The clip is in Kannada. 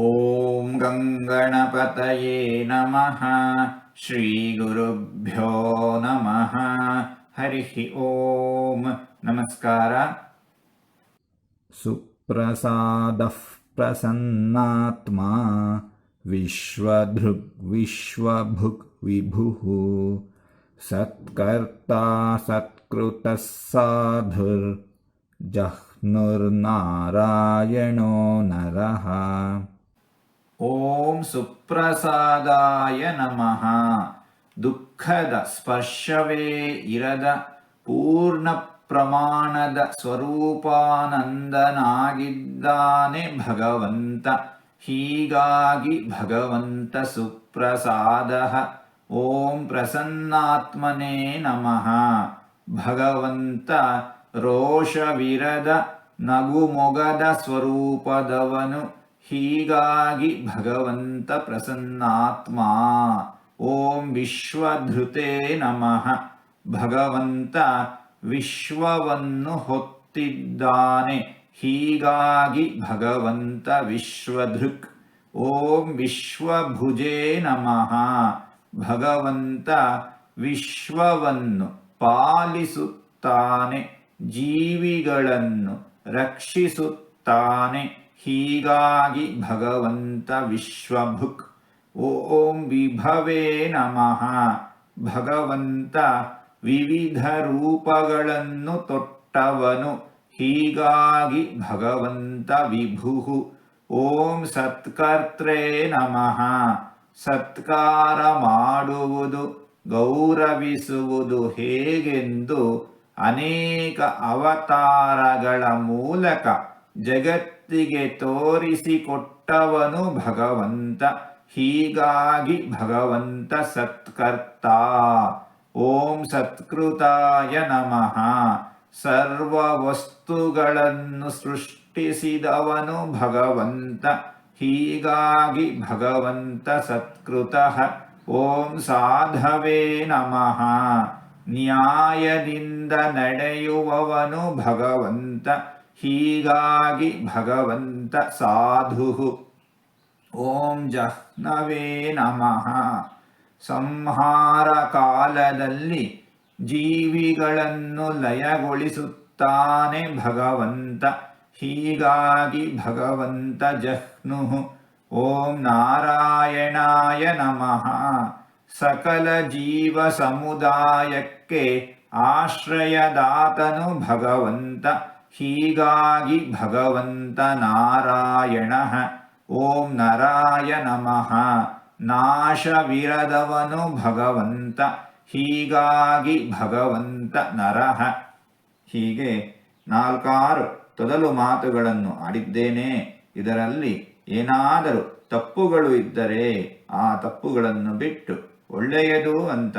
ॐ गङ्गणपतये नमः श्रीगुरुभ्यो नमः। हरिः ॐ नमस्कार। सुप्रसादः प्रसन्नात्मा। विश्वधृग्विश्वभुक् विभुः सत्कर्ता सत्कृतः साधुर्जह्नुर्नारायणो नरः ಓಂ ಸುಪ್ರಸಾದಾಯ ನಮಃ ದುಃಖದ ಸ್ಪರ್ಶವೇ ಇರದ ಪೂರ್ಣ ಪ್ರಮಾಣದ ಸ್ವರೂಪಾನಂದನಾಗಿದ್ದಾನೆ ಭಗವಂತ ಹೀಗಾಗಿ ಭಗವಂತ ಸುಪ್ರಸಾದ ಓಂ ಪ್ರಸನ್ನಾತ್ಮನೇ ನಮಃ ಭಗವಂತ ರೋಷವಿರದ ನಗುಮೊಗದ ಸ್ವರೂಪದವನು ಹೀಗಾಗಿ ಭಗವಂತ ಪ್ರಸನ್ನಾತ್ಮ. ಓಂ ವಿಶ್ವಧೃತೆ ನಮಃ. ಭಗವಂತ ವಿಶ್ವವನ್ನು ಹೊತ್ತಿದ್ದಾನೆ. ಹೀಗಾಗಿ ಭಗವಂತ ವಿಶ್ವಧೃಕ್. ಓಂ ವಿಶ್ವಭುಜೇ ನಮಃ. ಭಗವಂತ ವಿಶ್ವವನ್ನು ಪಾಲಿಸುತ್ತಾನೆ. ಜೀವಿಗಳನ್ನು ರಕ್ಷಿಸುತ್ತಾನೆ. ಹೀಗಾಗಿ ಭಗವಂತ ವಿಶ್ವಭುಕ್. ಓಂ ವಿಭವೇ ನಮಃ. ಭಗವಂತ ವಿವಿಧ ರೂಪಗಳನ್ನು ತೊಟ್ಟವನು. ಹೀಗಾಗಿ ಭಗವಂತ ವಿಭುಹು. ಓಂ ಸತ್ಕರ್ತ್ರೇ ನಮಃ. ಸತ್ಕಾರ ಮಾಡುವುದು, ಗೌರವಿಸುವುದು ಹೇಗೆಂದು ಅನೇಕ ಅವತಾರಗಳ ಮೂಲಕ ಜಗತ್ತಿಗೆ ತೋರಿಸಿಕೊಟ್ಟವನು ಭಗವಂತ. ಹೀಗಾಗಿ ಭಗವಂತ ಸತ್ಕರ್ತ. ಓಂ ಸತ್ಕೃತಾಯ ನಮಃ. ಸರ್ವ ವಸ್ತುಗಳನ್ನು ಸೃಷ್ಟಿಸಿದವನು ಭಗವಂತ. ಹೀಗಾಗಿ ಭಗವಂತ ಸತ್ಕೃತಃ. ಓಂ ಸಾಧವೇ ನಮಃ. ನ್ಯಾಯದಿಂದ ನಡೆಯುವವನು ಭಗವಂತ. ಹೀಗಾಗಿ ಭಗವಂತ ಸಾಧು. ಓಂ ಜಹ್ನವೇ ನಮಃ. ಸಂಹಾರ ಕಾಲದಲ್ಲಿ ಜೀವಿಗಳನ್ನು ಲಯಗೊಳಿಸುತ್ತಾನೆ ಭಗವಂತ. ಹೀಗಾಗಿ ಭಗವಂತ ಜಹ್ನು. ಓಂ ನಾರಾಯಣಾಯ ನಮಃ. ಸಕಲ ಜೀವ ಸಮುದಾಯಕ್ಕೆ ಆಶ್ರಯದಾತನು ಭಗವಂತ. ಹೀಗಾಗಿ ಭಗವಂತ ನಾರಾಯಣ ಓಂ ನರಾಯ ನಮಃ ನಾಶವಿರದವನು ಭಗವಂತ, ಹೀಗಾಗಿ ಭಗವಂತ ನರಹ ಹೀಗೆ ನಾಲ್ಕಾರು ತೊದಲು ಮಾತುಗಳನ್ನು ಆಡಿದ್ದೇನೆ. ಇದರಲ್ಲಿ ಏನಾದರೂ ತಪ್ಪುಗಳು ಇದ್ದರೆ ಆ ತಪ್ಪುಗಳನ್ನು ಬಿಟ್ಟು ಒಳ್ಳೆಯದು ಅಂತ